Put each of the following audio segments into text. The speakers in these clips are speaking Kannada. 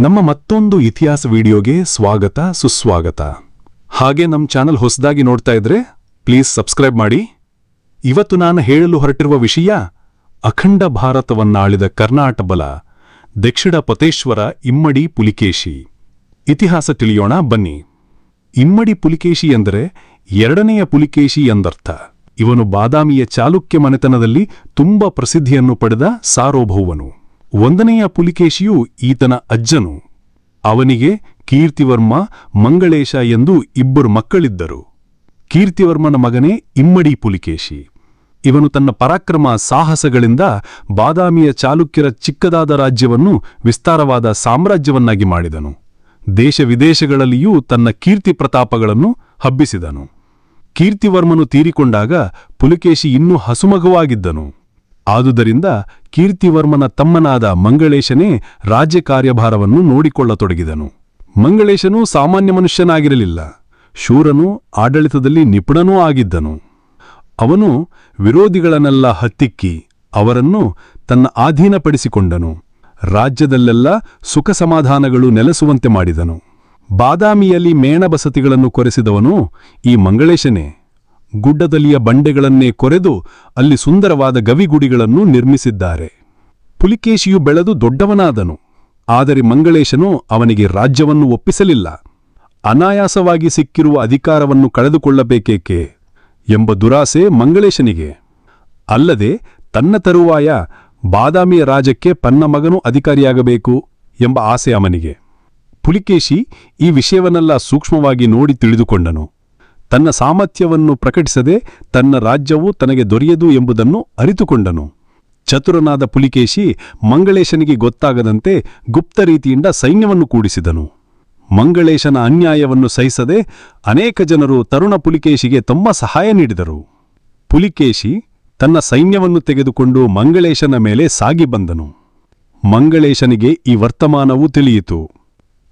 ನಮ್ಮ ಮತ್ತೊಂದು ಇತಿಹಾಸ ವಿಡಿಯೋಗೆ ಸ್ವಾಗತ, ಸುಸ್ವಾಗತ. ಹಾಗೆ ನಮ್ಮ ಚಾನಲ್ ಹೊಸದಾಗಿ ನೋಡ್ತಾ ಇದ್ರೆ ಪ್ಲೀಸ್ ಸಬ್ಸ್ಕ್ರೈಬ್ ಮಾಡಿ. ಇವತ್ತು ನಾನು ಹೇಳಲು ಹೊರಟಿರುವ ವಿಷಯ, ಅಖಂಡ ಭಾರತವನ್ನಾಳಿದ ಕರ್ನಾಟ ಬಲ ದಕ್ಷಿಣ ಪತೇಶ್ವರ ಇಮ್ಮಡಿ ಪುಲಿಕೇಶಿ. ಇತಿಹಾಸ ತಿಳಿಯೋಣ, ಬನ್ನಿ. ಇಮ್ಮಡಿ ಪುಲಿಕೇಶಿ ಎಂದರೆ ಎರಡನೆಯ ಪುಲಿಕೇಶಿ ಎಂದರ್ಥ. ಇವನು ಬಾದಾಮಿಯ ಚಾಲುಕ್ಯ ಮನೆತನದಲ್ಲಿ ತುಂಬಾ ಪ್ರಸಿದ್ಧಿಯನ್ನು ಪಡೆದ ಸಾರೋಭೌವನು ಒಂದನೆಯ ಪುಲಿಕೇಶಿಯು ಈತನ ಅಜ್ಜನು. ಅವನಿಗೆ ಕೀರ್ತಿವರ್ಮ, ಮಂಗಳೇಶ ಎಂದು ಇಬ್ಬರು ಮಕ್ಕಳಿದ್ದರು. ಕೀರ್ತಿವರ್ಮನ ಮಗನೇ ಇಮ್ಮಡಿ ಪುಲಿಕೇಶಿ. ಇವನು ತನ್ನ ಪರಾಕ್ರಮ ಸಾಹಸಗಳಿಂದ ಬಾದಾಮಿಯ ಚಾಲುಕ್ಯರ ಚಿಕ್ಕದಾದ ರಾಜ್ಯವನ್ನು ವಿಸ್ತಾರವಾದ ಸಾಮ್ರಾಜ್ಯವನ್ನಾಗಿ ಮಾಡಿದನು. ದೇಶ ವಿದೇಶಗಳಲ್ಲಿಯೂ ತನ್ನ ಕೀರ್ತಿ ಪ್ರತಾಪಗಳನ್ನು ಹಬ್ಬಿಸಿದನು. ಕೀರ್ತಿವರ್ಮನು ತೀರಿಕೊಂಡಾಗ ಪುಲಿಕೇಶಿ ಇನ್ನೂ ಹಸುಮಗುವಾಗಿದ್ದನು. ಆದುದರಿಂದ ಕೀರ್ತಿವರ್ಮನ ತಮ್ಮನಾದ ಮಂಗಳೇಶನೇ ರಾಜ್ಯ ಕಾರ್ಯಭಾರವನ್ನು ನೋಡಿಕೊಳ್ಳತೊಡಗಿದನು. ಮಂಗಳೇಶನು ಸಾಮಾನ್ಯ ಮನುಷ್ಯನಾಗಿರಲಿಲ್ಲ. ಶೂರನು ಆಡಳಿತದಲ್ಲಿ ನಿಪುಣನೂ ಆಗಿದ್ದನು. ಅವನು ವಿರೋಧಿಗಳನ್ನೆಲ್ಲ ಹತ್ತಿಕ್ಕಿ ಅವರನ್ನು ತನ್ನ ಆಧೀನಪಡಿಸಿಕೊಂಡನು. ರಾಜ್ಯದಲ್ಲೆಲ್ಲ ಸುಖ ಸಮಾಧಾನಗಳು ನೆಲೆಸುವಂತೆ ಮಾಡಿದನು. ಬಾದಾಮಿಯಲ್ಲಿ ಮೇಣಬಸತಿಗಳನ್ನು ಕೊರೆಸಿದವನು ಈ ಮಂಗಳೇಶನೇ. ಗುಡ್ಡದಲ್ಲಿಯ ಬಂಡೆಗಳನ್ನೇ ಕೊರೆದು ಅಲ್ಲಿ ಸುಂದರವಾದ ಗವಿಗುಡಿಗಳನ್ನು ನಿರ್ಮಿಸಿದ್ದಾರೆ. ಪುಲಿಕೇಶಿಯು ಬೆಳೆದು ದೊಡ್ಡವನಾದನು. ಆದರೆ ಮಂಗಳೇಶನು ಅವನಿಗೆ ರಾಜ್ಯವನ್ನು ಒಪ್ಪಿಸಲಿಲ್ಲ. ಅನಾಯಾಸವಾಗಿ ಸಿಕ್ಕಿರುವ ಅಧಿಕಾರವನ್ನು ಕಳೆದುಕೊಳ್ಳಬೇಕೇಕೆ? ಎಂಬ ದುರಾಸೆ ಮಂಗಳೇಶನಿಗೆ. ಅಲ್ಲದೆ ತನ್ನ ತರುವಾಯ ಬಾದಾಮಿಯ ರಾಜಕ್ಕೆ ಪನ್ನ ಮಗನೂ ಅಧಿಕಾರಿಯಾಗಬೇಕು ಎಂಬ ಆಸೆ ಅವನಿಗೆ. ಪುಲಿಕೇಶಿ ಈ ವಿಷಯವನ್ನೆಲ್ಲ ಸೂಕ್ಷ್ಮವಾಗಿ ನೋಡಿ ತಿಳಿದುಕೊಂಡನು. ತನ್ನ ಸಾಮರ್ಥ್ಯವನ್ನು ಪ್ರಕಟಿಸದೆ ತನ್ನ ರಾಜ್ಯವು ತನಗೆ ದೊರೆಯದು ಎಂಬುದನ್ನು ಅರಿತುಕೊಂಡನು. ಚತುರನಾದ ಪುಲಿಕೇಶಿ ಮಂಗಳೇಶನಿಗೆ ಗೊತ್ತಾಗದಂತೆ ಗುಪ್ತ ರೀತಿಯಿಂದ ಸೈನ್ಯವನ್ನು ಕೂಡಿಸಿದನು. ಮಂಗಳೇಶನ ಅನ್ಯಾಯವನ್ನು ಸಹಿಸದೆ ಅನೇಕ ಜನರು ತರುಣ ಪುಲಿಕೇಶಿಗೆ ತಮ್ಮ ಸಹಾಯ ನೀಡಿದರು. ಪುಲಿಕೇಶಿ ತನ್ನ ಸೈನ್ಯವನ್ನು ತೆಗೆದುಕೊಂಡು ಮಂಗಳೇಶನ ಮೇಲೆ ಸಾಗಿ ಬಂದನು. ಮಂಗಳೇಶನಿಗೆ ಈ ವರ್ತಮಾನವೂ ತಿಳಿಯಿತು.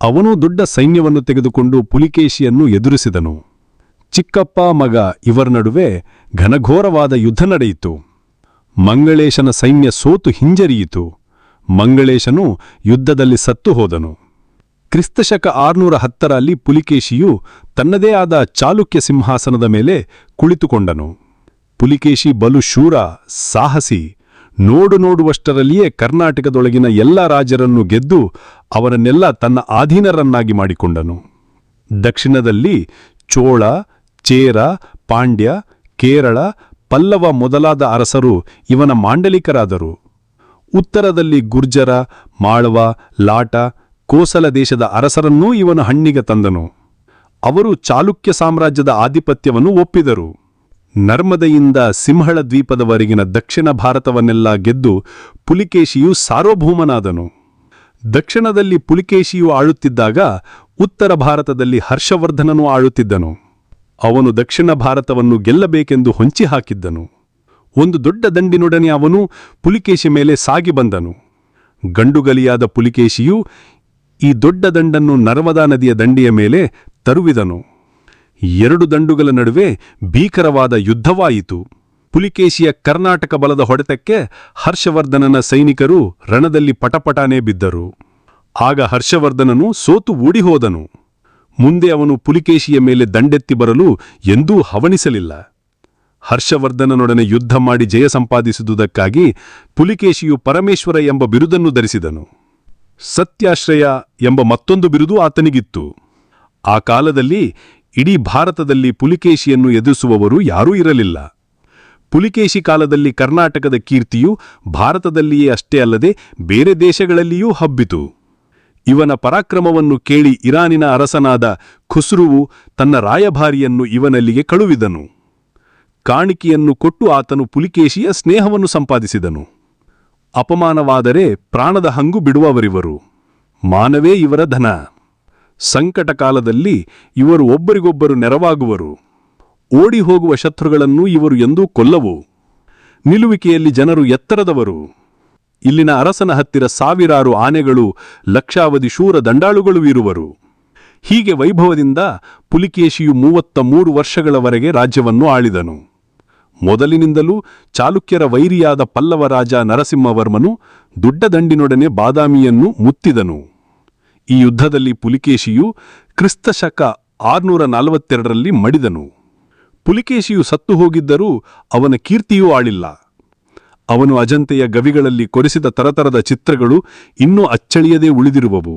ಅವನು ದೊಡ್ಡ ಸೈನ್ಯವನ್ನು ತೆಗೆದುಕೊಂಡು ಪುಲಿಕೇಶಿಯನ್ನು ಎದುರಿಸಿದನು. ಚಿಕ್ಕಪ್ಪ ಮಗ ಇವರ ನಡುವೆ ಘನಘೋರವಾದ ಯುದ್ಧ ನಡೆಯಿತು. ಮಂಗಳೇಶನ ಸೈನ್ಯ ಸೋತು ಹಿಂಜರಿಯಿತು. ಮಂಗಳೇಶನು ಯುದ್ಧದಲ್ಲಿ ಸತ್ತು ಹೋದನು. ಕ್ರಿಸ್ತಶಕ ಆರ್ನೂರ ಹತ್ತರಲ್ಲಿ ಪುಲಿಕೇಶಿಯು ತನ್ನದೇ ಆದ ಚಾಲುಕ್ಯ ಸಿಂಹಾಸನದ ಮೇಲೆ ಕುಳಿತುಕೊಂಡನು. ಪುಲಿಕೇಶಿ ಬಲು ಶೂರ, ಸಾಹಸಿ, ನೋಡು ನೋಡುವಷ್ಟರಲ್ಲಿಯೇ ಕರ್ನಾಟಕದೊಳಗಿನ ಎಲ್ಲ ರಾಜರನ್ನು ಗೆದ್ದು ಅವರನ್ನೆಲ್ಲ ತನ್ನ ಆಧೀನರನ್ನಾಗಿ ಮಾಡಿಕೊಂಡನು. ದಕ್ಷಿಣದಲ್ಲಿ ಚೋಳ ಚೇರ, ಪಾಂಡ್ಯ, ಕೇರಳ, ಪಲ್ಲವ ಮೊದಲಾದ ಅರಸರು ಇವನ ಮಾಂಡಲಿಕರಾದರು. ಉತ್ತರದಲ್ಲಿ ಗುರ್ಜರ, ಮಾಳವ, ಲಾಟ, ಕೋಸಲ ದೇಶದ ಅರಸರನ್ನೂ ಇವನ ಹಣ್ಣಿಗೆ ತಂದನು. ಅವರು ಚಾಲುಕ್ಯ ಸಾಮ್ರಾಜ್ಯದ ಆಧಿಪತ್ಯವನ್ನು ಒಪ್ಪಿದರು. ನರ್ಮದೆಯಿಂದ ಸಿಂಹಳ ದ್ವೀಪದವರೆಗಿನ ದಕ್ಷಿಣ ಭಾರತವನ್ನೆಲ್ಲ ಗೆದ್ದು ಪುಲಿಕೇಶಿಯು ಸಾರ್ವಭೌಮನಾದನು. ದಕ್ಷಿಣದಲ್ಲಿ ಪುಲಿಕೇಶಿಯು ಆಳುತ್ತಿದ್ದಾಗ ಉತ್ತರ ಭಾರತದಲ್ಲಿ ಹರ್ಷವರ್ಧನನು ಆಳುತ್ತಿದ್ದನು. ಅವನು ದಕ್ಷಿಣ ಭಾರತವನ್ನು ಗೆಲ್ಲಬೇಕೆಂದು ಹೊಂಚಿ ಹಾಕಿದ್ದನು ಒಂದು ದೊಡ್ಡ ದಂಡಿನೊಡನೆ ಅವನು ಪುಲಿಕೇಶಿ ಮೇಲೆ ಸಾಗಿ ಬಂದನು. ಗಂಡುಗಲಿಯಾದ ಪುಲಿಕೇಶಿಯು ಈ ದೊಡ್ಡ ದಂಡನ್ನು ನರ್ಮದಾ ನದಿಯ ದಂಡೆಯ ಮೇಲೆ ತರುವಿದನು. ಎರಡು ದಂಡುಗಳ ನಡುವೆ ಭೀಕರವಾದ ಯುದ್ಧವಾಯಿತು. ಪುಲಿಕೇಶಿಯ ಕರ್ನಾಟಕ ಬಲದ ಹೊಡೆತಕ್ಕೆ ಹರ್ಷವರ್ಧನನ ಸೈನಿಕರು ರಣದಲ್ಲಿ ಪಟಪಟಾನೇ ಬಿದ್ದರು. ಆಗ ಹರ್ಷವರ್ಧನನು ಸೋತು ಓಡಿಹೋದನು ಮುಂದೆ ಅವನು ಪುಲಿಕೇಶಿಯ ಮೇಲೆ ದಂಡೆತ್ತಿ ಬರಲು ಎಂದೂ ಹವಣಿಸಲಿಲ್ಲ. ಹರ್ಷವರ್ಧನನೊಡನೆ ಯುದ್ಧ ಮಾಡಿ ಜಯ ಸಂಪಾದಿಸುವುದಕ್ಕಾಗಿ ಪುಲಿಕೇಶಿಯು ಪರಮೇಶ್ವರ ಎಂಬ ಬಿರುದನ್ನು ಧರಿಸಿದನು. ಸತ್ಯಾಶ್ರಯ ಎಂಬ ಮತ್ತೊಂದು ಬಿರುದು ಆತನಿಗಿತ್ತು. ಆ ಕಾಲದಲ್ಲಿ ಇಡೀ ಭಾರತದಲ್ಲಿ ಪುಲಿಕೇಶಿಯನ್ನು ಎದುರಿಸುವವರು ಯಾರೂ ಇರಲಿಲ್ಲ. ಪುಲಿಕೇಶಿ ಕಾಲದಲ್ಲಿ ಕರ್ನಾಟಕದ ಕೀರ್ತಿಯು ಭಾರತದಲ್ಲಿಯೇ ಅಷ್ಟೇ ಅಲ್ಲದೆ ಬೇರೆ ದೇಶಗಳಲ್ಲಿಯೂ ಹಬ್ಬಿತು. ಇವನ ಪರಾಕ್ರಮವನ್ನು ಕೇಳಿ ಇರಾನಿನ ಅರಸನಾದ ಖುಸ್ರುವು ತನ್ನ ರಾಯಭಾರಿಯನ್ನು ಇವನಲ್ಲಿಗೆ ಕಳುವಿದನು ಕಾಣಿಕೆಯನ್ನು ಕೊಟ್ಟು ಆತನು ಪುಲಿಕೇಶಿಯ ಸ್ನೇಹವನ್ನು ಸಂಪಾದಿಸಿದನು. ಅಪಮಾನವಾದರೆ ಪ್ರಾಣದ ಹಂಗು ಬಿಡುವವರಿವರು. ಮಾನವೇ ಇವರ ಧನ. ಸಂಕಟ ಕಾಲದಲ್ಲಿ ಇವರು ಒಬ್ಬರಿಗೊಬ್ಬರು ನೆರವಾಗುವರು. ಓಡಿ ಹೋಗುವ ಶತ್ರುಗಳನ್ನು ಇವರು ಎಂದೂ ಕೊಲ್ಲವು. ನಿಲುವಿಕೆಯಲ್ಲಿ ಜನರು ಎತ್ತರದವರು. ಇಲ್ಲಿನ ಅರಸನ ಹತ್ತಿರ ಸಾವಿರಾರು ಆನೆಗಳು, ಲಕ್ಷಾವಧಿ ಶೂರ ದಂಡಾಳುಗಳು ಇರುವರು. ಹೀಗೆ ವೈಭವದಿಂದ ಪುಲಿಕೇಶಿಯು ಮೂವತ್ತ ಮೂರು ವರ್ಷಗಳವರೆಗೆ ರಾಜ್ಯವನ್ನು ಆಳಿದನು. ಮೊದಲಿನಿಂದಲೂ ಚಾಲುಕ್ಯರ ವೈರಿಯಾದ ಪಲ್ಲವ ರಾಜ ನರಸಿಂಹವರ್ಮನು ದೊಡ್ಡ ದಂಡಿನೊಡನೆ ಬಾದಾಮಿಯನ್ನು ಮುತ್ತಿದನು. ಈ ಯುದ್ಧದಲ್ಲಿ ಪುಲಿಕೇಶಿಯು ಕ್ರಿಸ್ತಶಕ ಆರುನೂರ ನಲವತ್ತೆರಡರಲ್ಲಿ ಮಡಿದನು. ಪುಲಿಕೇಶಿಯು ಸತ್ತು ಹೋಗಿದ್ದರೂ ಅವನ ಕೀರ್ತಿಯೂ ಆಳಿಲ್ಲ. ಅವನು ಅಜಂತೆಯ ಗವಿಗಳಲ್ಲಿ ಕೊರೆಸಿದ ತರತರದ ಚಿತ್ರಗಳು ಇನ್ನೂ ಅಚ್ಚಳಿಯದೇ ಉಳಿದಿರುವವು.